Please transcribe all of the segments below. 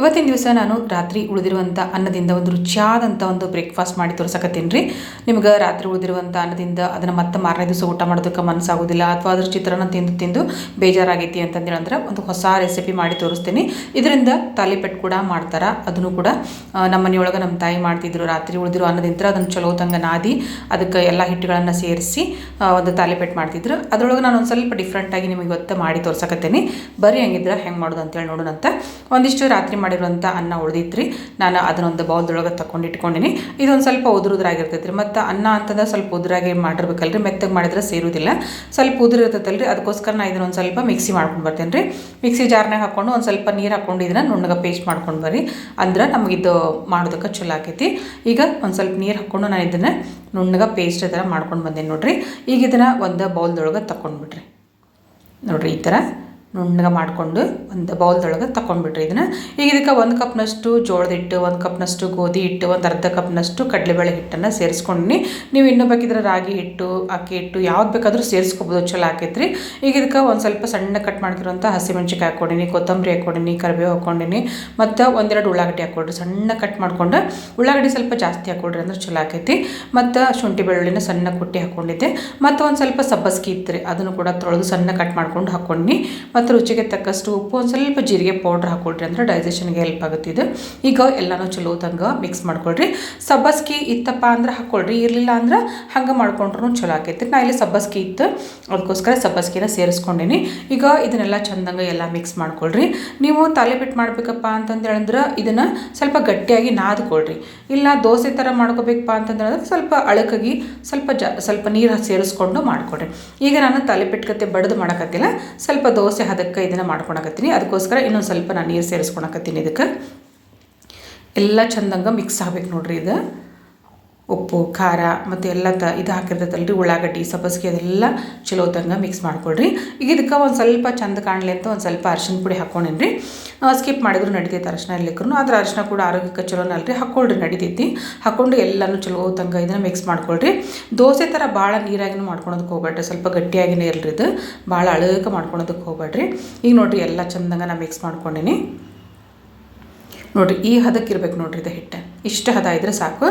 ಇವತ್ತಿನ ದಿವಸ ನಾನು ರಾತ್ರಿ ಉಳಿದಿರುವಂಥ ಅನ್ನದಿಂದ ಒಂದು ರುಚಿಯಾದಂಥ ಒಂದು ಬ್ರೇಕ್ಫಾಸ್ಟ್ ಮಾಡಿ ತೋರ್ಸಕತ್ತೀನಿ ರೀ ನಿಮ್ಗೆ ರಾತ್ರಿ ಉಳಿದಿರುವಂಥ ಅನ್ನದಿಂದ ಅದನ್ನು ಮತ್ತೆ ಮಾರನೇ ದಿವಸ ಊಟ ಮಾಡೋದಕ್ಕೆ ಮನಸ್ಸಾಗೋದಿಲ್ಲ ಅಥವಾ ಅದ್ರ ಚಿತ್ರನ ತಿಂದು ತಿಂದು ಬೇಜಾರಾಗೈತಿ ಅಂತಂದೇಳಂದ್ರೆ ಒಂದು ಹೊಸ ರೆಸಿಪಿ ಮಾಡಿ ತೋರಿಸ್ತೀನಿ. ಇದರಿಂದ ತಾಲಿಪೆಟ್ಟು ಕೂಡ ಮಾಡ್ತಾರೆ. ಅದನ್ನು ಕೂಡ ನಮ್ಮ ಮನೆಯೊಳಗೆ ನಮ್ಮ ತಾಯಿ ಮಾಡ್ತಿದ್ರು. ರಾತ್ರಿ ಉಳಿದಿರೋ ಅನ್ನದಿಂದ ಅದನ್ನು ಚಲೋ ತಂಗ ನಾದಿ ಅದಕ್ಕೆ ಎಲ್ಲ ಹಿಟ್ಟುಗಳನ್ನು ಸೇರಿಸಿ ಒಂದು ತಾಲಿಪೆಟ್ಟು ಮಾಡ್ತಿದ್ರು. ಅದರೊಳಗೆ ನಾನು ಒಂದು ಸ್ವಲ್ಪ ಡಿಫ್ರೆಂಟಾಗಿ ನಿಮಗೆ ಇವತ್ತು ಮಾಡಿ ತೋರ್ಸಕತ್ತೀನಿ. ಬರೀ ಹಂಗಿದ್ರೆ ಹೆಂಗೆ ಮಾಡೋದು ಅಂತೇಳಿ ನೋಡೋಣ ಅಂತ ಒಂದಿಷ್ಟು ರಾತ್ರಿ ಮಾಡಿರುವಂಥ ಅನ್ನ ಉಳಿದಿತ್ತು ನಾನು ಅದನ್ನೊಂದು ಬೌಲ್ದೊಳಗೆ ತಗೊಂಡು ಇಟ್ಕೊಂಡಿನಿ. ಇದೊಂದು ಸ್ವಲ್ಪ ಉದುರುದ್ರಾಗಿರ್ತೈತ್ರಿ. ಮತ್ತು ಅನ್ನ ಅಂತಂದ್ರೆ ಸ್ವಲ್ಪ ಉದುರಾಗಿ ಮಾಡಿರ್ಬೇಕಲ್ರಿ. ಮೆತ್ತಗೆ ಮಾಡಿದ್ರೆ ಸೇರೋದಿಲ್ಲ. ಸ್ವಲ್ಪ ಉದುರು ರೀ ಅದಕ್ಕೋಸ್ಕರ ನಾನು ಇದನ್ನೊಂದು ಸ್ವಲ್ಪ ಮಿಕ್ಸಿ ಮಾಡ್ಕೊಂಡು ಬರ್ತೇನೆ ರೀ ಮಿಕ್ಸಿ ಜಾರ್ನಾಗ ಹಾಕ್ಕೊಂಡು ಒಂದು ಸ್ವಲ್ಪ ನೀರು ಹಾಕ್ಕೊಂಡು ಇದನ್ನು ನುಣ್ಣಗೆ ಪೇಸ್ಟ್ ಮಾಡ್ಕೊಂಡು ಬರ್ರಿ. ಅಂದ್ರೆ ನಮಗಿದು ಮಾಡೋದಕ್ಕೆ ಚಲೋ ಆಕೈತಿ. ಈಗ ಒಂದು ಸ್ವಲ್ಪ ನೀರು ಹಾಕ್ಕೊಂಡು ನಾನು ಇದನ್ನು ನುಣ್ಣಗೆ ಪೇಸ್ಟ್ ಥರ ಮಾಡ್ಕೊಂಡು ಬಂದೇನೆ ನೋಡ್ರಿ. ಈಗ ಇದನ್ನು ಒಂದು ಬೌಲ್ದೊಳಗೆ ತಗೊಂಡ್ಬಿಟ್ರಿ ನೋಡ್ರಿ ಈ ಥರ ನುಣ್ಣಗೆ ಮಾಡಿಕೊಂಡು ಒಂದು ಬೌಲ್ದೊಳಗೆ ತಗೊಂಡ್ಬಿಟ್ರಿ ಇದನ್ನು. ಈಗ ಇದಕ್ಕೆ ಒಂದು ಕಪ್ನಷ್ಟು ಜೋಳದ ಹಿಟ್ಟು, ಒಂದು ಕಪ್ನಷ್ಟು ಗೋಧಿ ಹಿಟ್ಟು, ಒಂದು ಅರ್ಧ ಕಪ್ನಷ್ಟು ಕಡಲೆಬೇಳೆ ಹಿಟ್ಟನ್ನು ಸೇರಿಸ್ಕೊಂಡಿನಿ. ನೀವು ಇನ್ನೂ ಬೇಕಿದ್ರೆ ರಾಗಿ ಹಿಟ್ಟು, ಅಕ್ಕಿ ಹಿಟ್ಟು ಯಾವ್ದು ಬೇಕಾದರೂ ಸೇರಿಸ್ಕೊಬೋದು, ಚಲೋ ಹಾಕೈತ್ರಿ ಈಗ ಇದಕ್ಕೆ ಒಂದು ಸ್ವಲ್ಪ ಸಣ್ಣ ಕಟ್ ಮಾಡ್ತಿರೋಂಥ ಹಸಿಮೆಣ್ಸಿಕಾಯಿ ಹಾಕ್ಕೊಂಡಿನಿ, ಕೊತ್ತಂಬರಿ ಹಾಕ್ಕೊಂಡಿನಿ, ಕರಿಬೇವು ಹಾಕ್ಕೊಂಡಿನಿ, ಮತ್ತು ಒಂದೆರಡು ಉಳ್ಳಾಗಡ್ಡಿ ಹಾಕ್ಕೊಡ್ರಿ. ಸಣ್ಣ ಕಟ್ ಮಾಡ್ಕೊಂಡು ಉಳ್ಳಾಗಡ್ಡಿ ಸ್ವಲ್ಪ ಜಾಸ್ತಿ ಹಾಕ್ಕೊಡ್ರಿ ಅಂದ್ರೆ ಚಲೋ ಆಕೈತಿ. ಮತ್ತು ಶುಂಠಿ ಬೆಳ್ಳುಳ್ಳಿನ ಸಣ್ಣ ಕುಟ್ಟಿ ಹಾಕ್ಕೊಂಡಿದ್ದೆ. ಮತ್ತು ಒಂದು ಸ್ವಲ್ಪ ಸಬ್ಬಸ್ಗಿ ಇತ್ತು ರೀ ಅದನ್ನು ಕೂಡ ತೊಳೆದು ಸಣ್ಣ ಕಟ್ ಮಾಡ್ಕೊಂಡು ಹಾಕ್ಕೊಂಡು ಮತ್ತು ರುಚಿಗೆ ತಕ್ಕಷ್ಟು ಉಪ್ಪು, ಒಂದು ಸ್ವಲ್ಪ ಜೀರಿಗೆ ಪೌಡ್ರ್ ಹಾಕ್ಕೊಳ್ರಿ ಅಂದರೆ ಡೈಜೆಷನ್ಗೆ ಹೆಲ್ಪ್ ಆಗುತ್ತೆ ಇದು. ಈಗ ಎಲ್ಲನೂ ಚಲೋ ತಂಗ ಮಿಕ್ಸ್ ಮಾಡ್ಕೊಳ್ರಿ. ಸಬ್ಬಸ್ಗಿ ಇತ್ತಪ್ಪ ಅಂದ್ರೆ ಹಾಕ್ಕೊಳ್ರಿ ಇರಲಿಲ್ಲ ಅಂದ್ರೆ ಹಂಗೆ ಮಾಡ್ಕೊಂಡ್ರೂ ಚಲೋ ಆಕೈತಿ ನಾ ಇಲ್ಲಿ ಸಬ್ಬಸ್ಗಿ ಇತ್ತು. ಅದಕ್ಕೋಸ್ಕರ ಸಬ್ಬಸ್ಗಿನ ಸೇರಿಸ್ಕೊಂಡೀನಿ. ಈಗ ಇದನ್ನೆಲ್ಲ ಚಂದಂಗೆ ಎಲ್ಲ ಮಿಕ್ಸ್ ಮಾಡ್ಕೊಳ್ರಿ. ನೀವು ತಾಲಿಪಿಟ್ಟು ಮಾಡಬೇಕಪ್ಪ ಅಂತಂದೇಳಂದ್ರೆ ಹೇಳಿದ್ರೆ ಇದನ್ನು ಸ್ವಲ್ಪ ಗಟ್ಟಿಯಾಗಿ ನಾದ್ಕೊಳ್ರಿ. ಇಲ್ಲ ದೋಸೆ ಥರ ಮಾಡ್ಕೋಬೇಕಪ್ಪ ಅಂತಂದ್ರೆ ಸ್ವಲ್ಪ ಅಳಕಾಗಿ ಸ್ವಲ್ಪ ಜ, ಸ್ವಲ್ಪ ನೀರು ಸೇರಿಸ್ಕೊಂಡು ಮಾಡ್ಕೊಳ್ರಿ. ಈಗ ನಾನು ತಲೆ ಕತೆ ಬಡ್ದು ಮಾಡಕತ್ತಿಲ್ಲ. ಸ್ವಲ್ಪ ದೋಸೆ ಹದಕ್ಕೆ ಇದನ್ನು ಮಾಡ್ಕೊಳಕತ್ತೀನಿ ಅದಕ್ಕೋಸ್ಕರ ಇನ್ನೊಂದು ಸ್ವಲ್ಪ ನಾನು ನೀರು ಸೇರಿಸ್ಕೊಳಕತ್ತೀನಿ ಇದಕ್ಕೆ. ಎಲ್ಲ ಚಂದಂಗೆ ಮಿಕ್ಸ್ ಆಗ್ಬೇಕು ನೋಡ್ರಿ ಇದು. ಉಪ್ಪು, ಖಾರ ಮತ್ತು ಎಲ್ಲ ತ, ಇದು ಹಾಕಿರ್ತೈತಲ್ರಿ ಉಳ್ಳಾಗಡ್ಡಿ, ಸಬ್ಬಸ್ಗೆ ಅದೆಲ್ಲ ಚಲೋ ತಂಗ ಮಿಕ್ಸ್ ಮಾಡ್ಕೊಳ್ರಿ. ಈಗ ಇದಕ್ಕೆ ಒಂದು ಸ್ವಲ್ಪ ಚಂದ ಕಾಣಲಿ ಅಂತ ಒಂದು ಸ್ವಲ್ಪ ಅರ್ಶಿನ ಪುಡಿ ಹಾಕ್ಕೊಂಡೇನಿ ರೀ ಸ್ಕಿಪ್ ಮಾಡಿದ್ರು ನಡಿತೈತೆ ಅರ್ಶಿನ ಇರ್ಲಿಕ್ಕೂ ಆದ್ರೆ ಅರ್ಶಿನ ಕೂಡ ಆರೋಗ್ಯಕ್ಕೆ ಚಲೋನಲ್ರಿ ಹಾಕ್ಕೊಳ್ರಿ ನಡಿತೈತಿ. ಹಾಕ್ಕೊಂಡು ಎಲ್ಲನೂ ಚಲೋ ತಂಗ ಇದನ್ನು ಮಿಕ್ಸ್ ಮಾಡ್ಕೊಳ್ರಿ. ದೋಸೆ ಥರ ಭಾಳ ನೀರಾಗಿನೂ ಮಾಡ್ಕೊಳೋದಕ್ಕೆ ಹೋಗ್ಬೇಡ್ರಿ ಸ್ವಲ್ಪ ಗಟ್ಟಿಯಾಗಿನೇ ಇರಲಿ ಇದು. ಭಾಳ ಅಳಕ ಮಾಡ್ಕೊಳೋದಕ್ಕೆ ಹೋಗ್ಬೇಡ್ರಿ ಈಗ ನೋಡಿರಿ ಎಲ್ಲ ಚಂದಂಗೆ ನಾನು ಮಿಕ್ಸ್ ಮಾಡ್ಕೊಂಡೀನಿ. ನೋಡಿರಿ ಈ ಹದಕ್ಕೆ ಇರ್ಬೇಕು ನೋಡ್ರಿ ಇದು ಹಿಟ್ಟು ಇಷ್ಟು ಹದ ಇದ್ರೆ ಸಾಕು.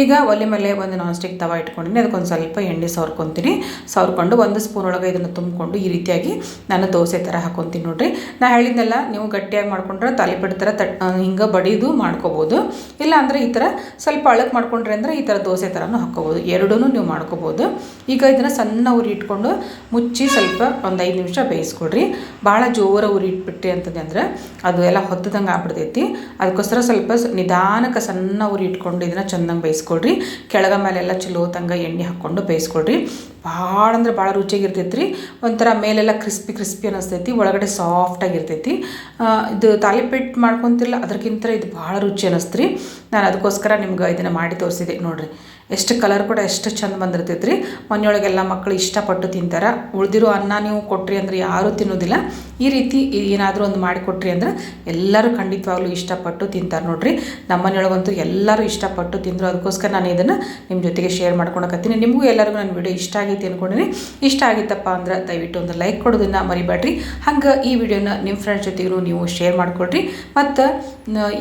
ಈಗ ಒಲೆ ಮೇಲೆ ಒಂದು ನಾನ್ ಸ್ಟಿಕ್ ತವ ಇಟ್ಕೊಂಡಿನಿ. ಅದಕ್ಕೊಂದು ಸ್ವಲ್ಪ ಎಣ್ಣೆ ಸವರ್ಕೊತೀನಿ. ಸವರ್ಕೊಂಡು ಒಂದು ಸ್ಪೂನ್ ಒಳಗೆ ಇದನ್ನು ತುಂಬಿಕೊಂಡು ಈ ರೀತಿಯಾಗಿ ನಾನು ದೋಸೆ ಥರ ಹಾಕೊತೀನಿ ನೋಡಿರಿ. ನಾ ಹೇಳಿದ್ನೆಲ್ಲ, ನೀವು ಗಟ್ಟಿಯಾಗಿ ಮಾಡ್ಕೊಂಡ್ರೆ ತಾಲಿಪಟ್ಟು ಥರ ತಟ್ ಹಿಂಗೆ ಬಡಿದು ಮಾಡ್ಕೋಬೋದು. ಇಲ್ಲ ಅಂದರೆ ಈ ಥರ ಸ್ವಲ್ಪ ಅಳಕ್ಕೆ ಮಾಡ್ಕೊಂಡ್ರೆ ಅಂದರೆ ಈ ಥರ ದೋಸೆ ಥರನೂ ಹಾಕ್ಕೋಬೋದು ಎರಡೂ ನೀವು ಮಾಡ್ಕೋಬೋದು. ಈಗ ಇದನ್ನು ಸಣ್ಣ ಉರಿ ಇಟ್ಕೊಂಡು ಮುಚ್ಚಿ ಸ್ವಲ್ಪ ಒಂದು ಐದು ನಿಮಿಷ ಬೇಯಿಸ್ಕೊಡ್ರಿ. ಭಾಳ ಜೋರ ಉರಿ ಇಟ್ಬಿಟ್ಟೆ ಅಂತಂದ್ರೆ ಅದು ಎಲ್ಲ ಹೊತ್ತದಂಗೆ ಆಗ್ಬಿಡ್ತೈತಿ. ಅದಕ್ಕೋಸ್ಕರ ಸ್ವಲ್ಪ ನಿಧಾನಕ್ಕೆ ಸಣ್ಣ ಉರಿ ಇಟ್ಕೊಂಡು ಇದನ್ನು ಚೆಂದಂಗೆ ಬೇಯಿಸ್ಕೊಳ್ರಿ. ಕೆಳಗ ಮೇಲೆಲ್ಲ ಚಲೋ ತಂಗ ಎಣ್ಣೆ ಹಾಕ್ಕೊಂಡು ಬೇಯಿಸ್ಕೊಳ್ರಿ. ಭಾಳ ಅಂದ್ರೆ ಭಾಳ ರುಚಿಯಾಗಿರ್ತೈತಿ ರೀ ಒಂಥರ ಮೇಲೆಲ್ಲ ಕ್ರಿಸ್ಪಿ ಕ್ರಿಸ್ಪಿ ಅನ್ನಿಸ್ತೈತಿ ಒಳಗಡೆ ಸಾಫ್ಟಾಗಿರ್ತೈತಿ ಇದು ತಾಲಿಪೆಟ್ಟು ಮಾಡ್ಕೊತಿಲ್ಲ ಅದಕ್ಕಿಂತ ಇದು ಭಾಳ ರುಚಿ ಅನ್ನಿಸ್ತು ರೀ ನಾನು ಅದಕ್ಕೋಸ್ಕರ ನಿಮ್ಗೆ ಇದನ್ನು ಮಾಡಿ ತೋರಿಸಿದೆ, ನೋಡಿರಿ. ಎಷ್ಟು ಕಲರ್ ಕೂಡ ಎಷ್ಟು ಚಂದ ಬಂದಿರ್ತೈತೆ ರೀ ಮನೆಯೊಳಗೆಲ್ಲ ಮಕ್ಕಳು ಇಷ್ಟಪಟ್ಟು ತಿಂತಾರೆ. ಉಳಿದಿರೋ ಅನ್ನ ನೀವು ಕೊಟ್ರಿ ಅಂದ್ರೆ ಯಾರೂ ತಿನ್ನೋದಿಲ್ಲ. ಈ ರೀತಿ ಏನಾದರೂ ಒಂದು ಮಾಡಿಕೊಟ್ರಿ ಅಂದ್ರೆ ಎಲ್ಲರೂ ಖಂಡಿತವಾಗ್ಲೂ ಇಷ್ಟಪಟ್ಟು ತಿಂತಾರೆ ನೋಡ್ರಿ. ನಮ್ಮ ಮನೆಯೊಳಗಂತೂ ಎಲ್ಲರೂ ಇಷ್ಟಪಟ್ಟು ತಿಂದರು. ಅದಕ್ಕೋಸ್ಕರ ನಾನು ಇದನ್ನು ನಿಮ್ಮ ಜೊತೆಗೆ ಶೇರ್ ಮಾಡ್ಕೊಳಕತ್ತೀನಿ. ನಿಮಗೂ ಎಲ್ಲರಿಗೂ ನನ್ನ ವಿಡಿಯೋ ಇಷ್ಟ ಆಗೈತಿ ಅಂದ್ಕೊಂಡಿನಿ ಇಷ್ಟ ಆಗಿತ್ತಪ್ಪ ಅಂದ್ರೆ ದಯವಿಟ್ಟು ಒಂದು ಲೈಕ್ ಕೊಡೋದನ್ನು ಮರಿಬೇಡ್ರಿ. ಹಂಗೆ ಈ ವಿಡಿಯೋನ ನಿಮ್ಮ ಫ್ರೆಂಡ್ಸ್ ಜೊತೆಗೂ ನೀವು ಶೇರ್ ಮಾಡಿಕೊಡ್ರಿ ಮತ್ತು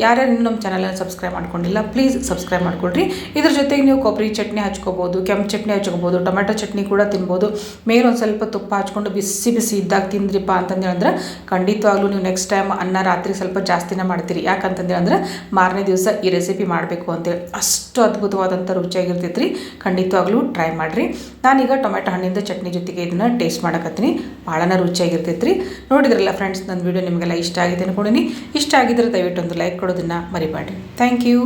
ಯಾರ್ಯಾರು ನಮ್ಮ ಚಾನಲನ್ನು ಸಬ್ಸ್ಕ್ರೈಬ್ ಮಾಡ್ಕೊಂಡಿಲ್ಲ ಪ್ಲೀಸ್ ಸಬ್ಸ್ಕ್ರೈಬ್ ಮಾಡ್ಕೊಳ್ರಿ. ಇದ್ರ ಜೊತೆಗೆ ನೀವು ಕೊಬ್ಬರಿ ಚಟ್ನಿ ಹಚ್ಕೋಬೋದು, ಕೆಂಪು ಚಟ್ನಿ ಹಚ್ಕೋಬೋದು, ಟೊಮೆಟೊ ಚಟ್ನಿ ಕೂಡ ತಿನ್ಬೋದು. ಮೇಲೆ ಸ್ವಲ್ಪ ತುಪ್ಪ ಹಚ್ಕೊಂಡು ಬಿಸಿ ಬಿಸಿ ಇದ್ದಾಗ ತಿಂದ್ರಿಪ್ಪ ಅಂತಂದು ಹೇಳಿದ್ರೆ ಖಂಡಿತವಾಗ್ಲೂ ನೀವು ನೆಕ್ಸ್ಟ್ ಟೈಮ್ ಅನ್ನ ರಾತ್ರಿ ಸ್ವಲ್ಪ ಜಾಸ್ತಿನೇ ಮಾಡ್ತೀರಿ. ಯಾಕಂತಂದೇಳಿ ಅಂದರೆ ಮಾರನೇ ದಿವಸ ಈ ರೆಸಿಪಿ ಮಾಡಬೇಕು ಅಂತೇಳಿ ಅಷ್ಟು ಅದ್ಭುತವಾದಂಥ ರುಚಿಯಾಗಿರ್ತೈತ್ರಿ. ಖಂಡಿತವಾಗ್ಲೂ ಟ್ರೈ ಮಾಡಿರಿ. ನಾನೀಗ ಟೊಮೆಟೊ ಹಣ್ಣಿಂದ ಚಟ್ನಿ ಜೊತೆಗೆ ಇದನ್ನು ಟೇಸ್ಟ್ ಮಾಡಕತ್ತೀನಿ. ಭಾಳನ ರುಚಿಯಾಗಿರ್ತೈತ್ರಿ. ನೋಡಿದ್ರಲ್ಲ ಫ್ರೆಂಡ್ಸ್ ನನ್ನ ವಿಡಿಯೋ ನಿಮಗೆಲ್ಲ ಇಷ್ಟ ಆಗಿದೆ ಅನ್ಕೊಂಡಿನಿ. ಇಷ್ಟ ಆಗಿದ್ರೆ ದಯವಿಟ್ಟು ಒಂದು ಲೈಕ್ ಕೊಡೋದನ್ನು ಮರಿಬೇಡ್ರಿ ಥ್ಯಾಂಕ್ ಯು